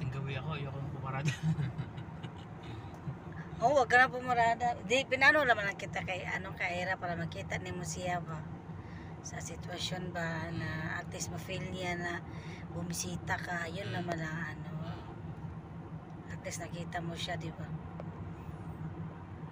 tinggawi ako, ayoko nang pumarada. Oo, wag ka na pumarada. Di, pinano naman lang kita kay anong kaera para makita ni mo siya ba sa sitwasyon ba na at least ma-feel niya na bumisita ka. Yun naman ang ano. At least nakita mo siya, di ba?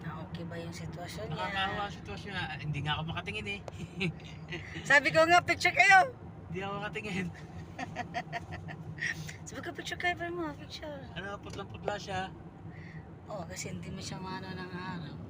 Na okay ba yung sitwasyon niya? Nakakawa ang sitwasyon na, ah, hindi nga ako makatingin eh. Sabi ko nga, picture kayo. Hindi ako makatingin. Sabi ko, picture kayo mo, picture. Ano, putlang-putla siya. Oo, kasi hindi mo siya mano ng araw.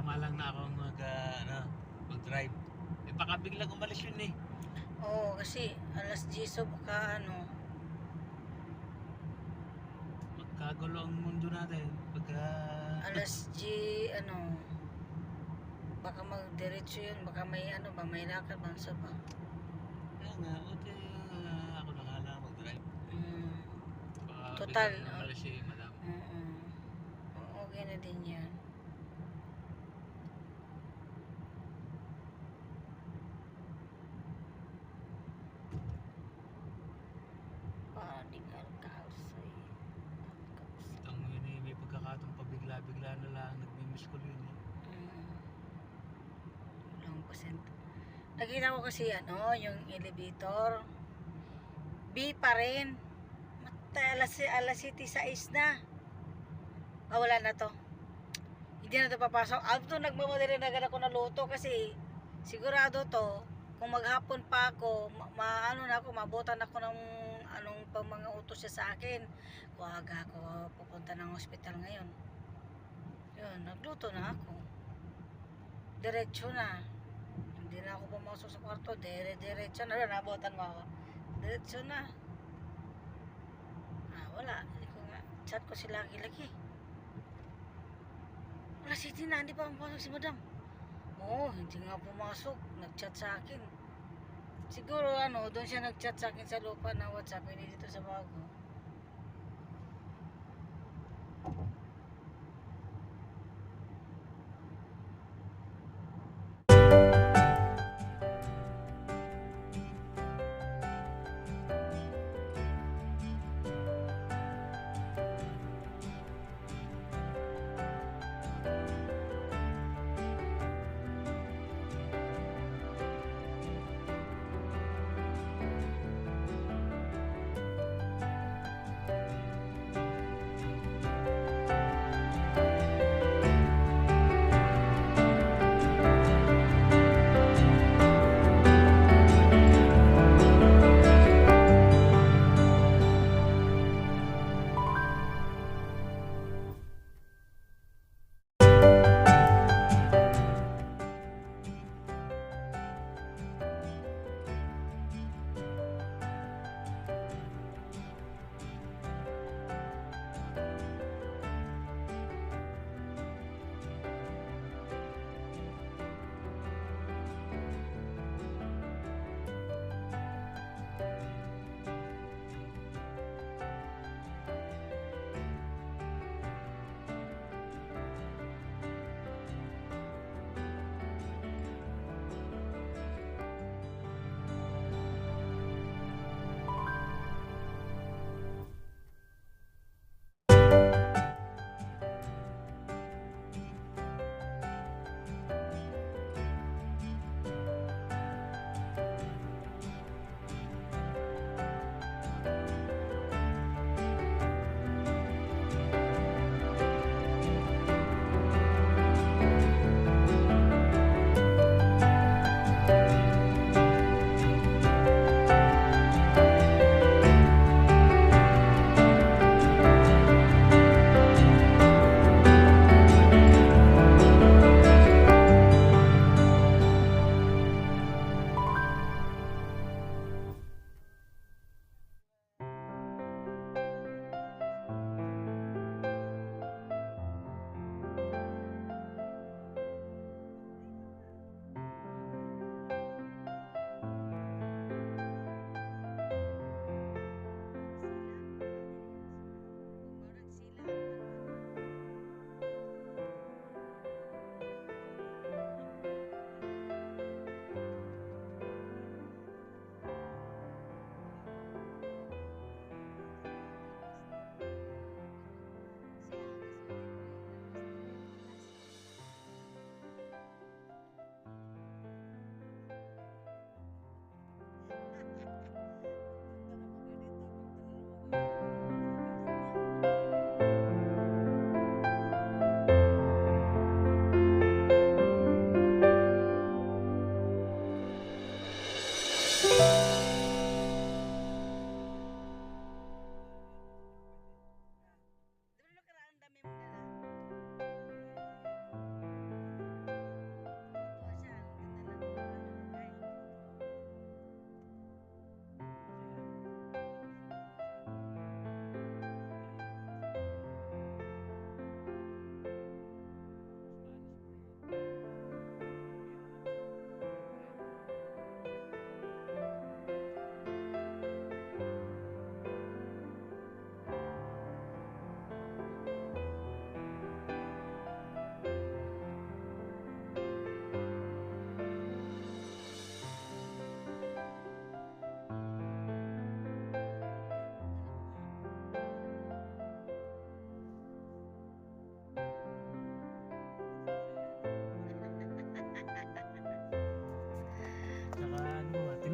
Tama lang na akong mag, ah, ano, mag-drive. Eh, baka biglang umalis yun eh. Oo, kasi alas 10 baka ano, Magkagulo ang mundo natin. Pagka... alas G, ano, baka magdiretso yun, baka may ano ba, may lakad ba sa ba? Kaya nga, okay, ah, ako na nga lang mag-drive. Mm, Baka Total, biglang umalis si madam. mm, okay na din yan. Para di ka kausay. Ang yun eh, may pagkakataong pabigla-bigla na lang, nagmi-miss call yun eh. Mm. Ilang percent. Nakita ko kasi ano, yung elevator. B pa rin. Mata, alas, alas 7 sa na. Ah, wala na to. Hindi na to papasok. Alto nagmamadali na ako na luto kasi sigurado to, kung maghapon pa ako, ma, ma- ano na ako, mabutan ako ng anong pang mga utos siya sa akin. Kuwaga ako pupunta ng ospital ngayon. Yun, nagluto na ako. Diretso na. Hindi na ako pumasok sa kwarto. Dire, diretso na. Yun, nabutan mo ako. Diretso na. Ah, wala. Hindi nga. Chat ko si Lagi-Lagi. Wala city na. Hindi pa pumasok si madam. Oo, hindi nga pumasok. Nag-chat sa akin. Siguro ano, doon siya nag-chat sa akin sa lupa na WhatsApp. Hindi dito sa bago.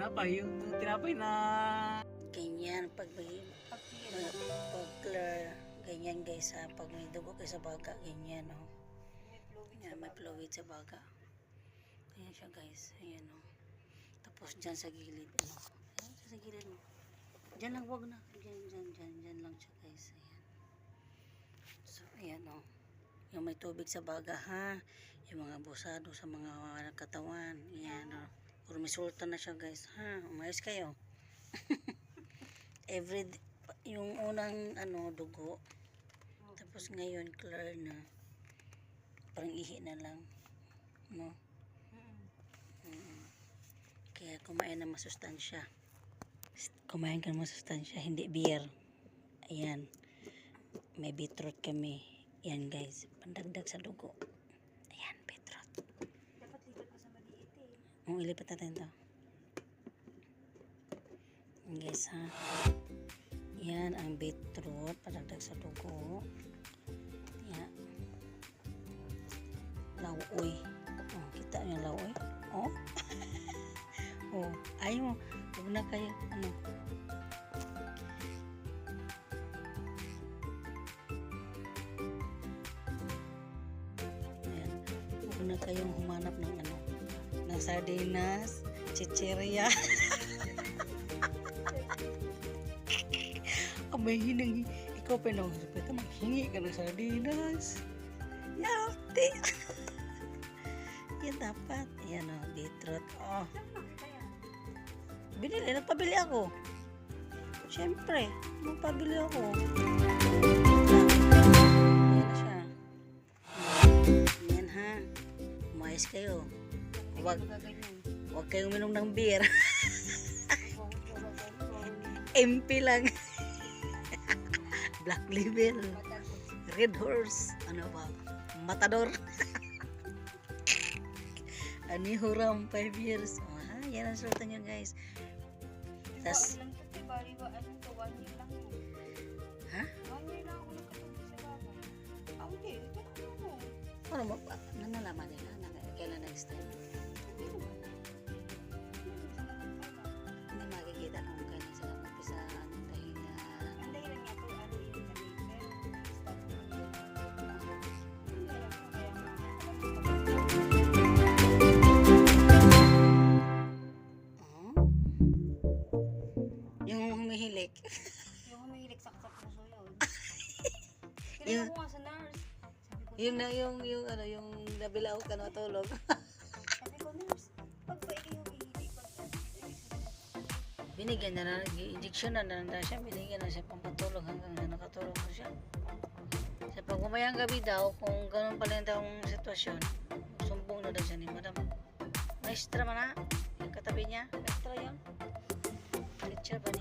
Tinapay. Yung tinapay na... Ganyan, pag may, pag, pag clear, ganyan guys ha, pag may dugo kayo sa baga, ganyan oh. Yan, may fluid sa baga. Ganyan siya guys, ayan oh. Tapos dyan sa gilid, ano, ayan, sa gilid mo. Dyan lang, wag na. Dyan, dyan, dyan, dyan lang siya guys, ayan. So, ayan oh. Yung may tubig sa baga ha, yung mga busado sa mga katawan, ayan oh. Puro may sultan na siya guys. Ha, umayos kayo. Every yung unang ano dugo. Tapos ngayon clear na. Parang ihi na lang no? Mm. kaya kumain ng masustansya. Kumain ka ng masustansya hindi beer. Ayan. May beetroot kami. Yan guys. Pandagdag sa dugo ayan beetroot Dapat lipat pa sa maliit ang ilipat natin to. Yan, guys ha? Yan ang beetroot padagdag sa dugo. Yan. Lauoy oh, kita niyo lauoy oh. Oh ayaw huwag na kayo ano sardinas, chicheria. Abay, hinang, ikaw pa nang ka maghingi ka ng sardinas. Yate. Yan dapat. Yan o, beetroot. Oh, binili, nagpabili ako. Siyempre, nagpabili ako. Yan siya. Yan ha. Umayos kayo. Huwag, huwag kayong minom ng beer. MP lang. Black label. Red horse. Ano ba? Matador. Anihuram 5 years. Ha? Yan ang sultan nyo guys. Tas, ba, ano ha? Ah. Ano pa? Nanalaman nila na kailan time. Hindi ko humihilik. yung humihilik sa sa puso yun. Yung- Tinanong ko nga sa nurse. Sabi ko, Yung na yung yung ano yung nabilaw ka na tulog. sabi ko, nurse, pag ba ikaw humihilik, pag Binigyan na na injection na na na siya, binigyan na siya pampatulog hanggang na nakatulog na siya. Sa pag umayang gabi daw, kung ganun pala daw ang sitwasyon, sumbong na daw siya ni madam. Maestra man na, yung katabi niya, maestra yun. Teacher ba